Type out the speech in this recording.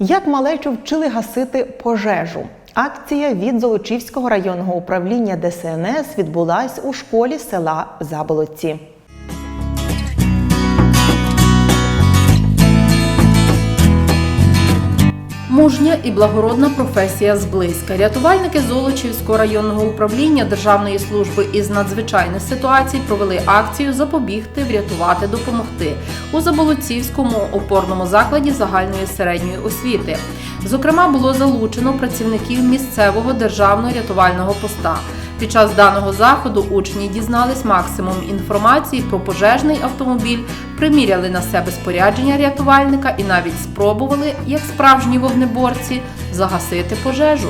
Як малечу вчили гасити пожежу? Акція від Золочівського районного управління ДСНС відбулась у школі села Заболотці. Мужня і благородна професія зблизька. Рятувальники Золочівського районного управління Державної служби із надзвичайних ситуацій провели акцію Запобігти, врятувати, допомогти у Заболоцівському опорному закладі загальної середньої освіти. Зокрема, було залучено працівників місцевого державного рятувального поста. Під час даного заходу учні дізнались максимум інформації про пожежний автомобіль, приміряли на себе спорядження рятувальника і навіть спробували, як справжні вогнеборці, загасити пожежу.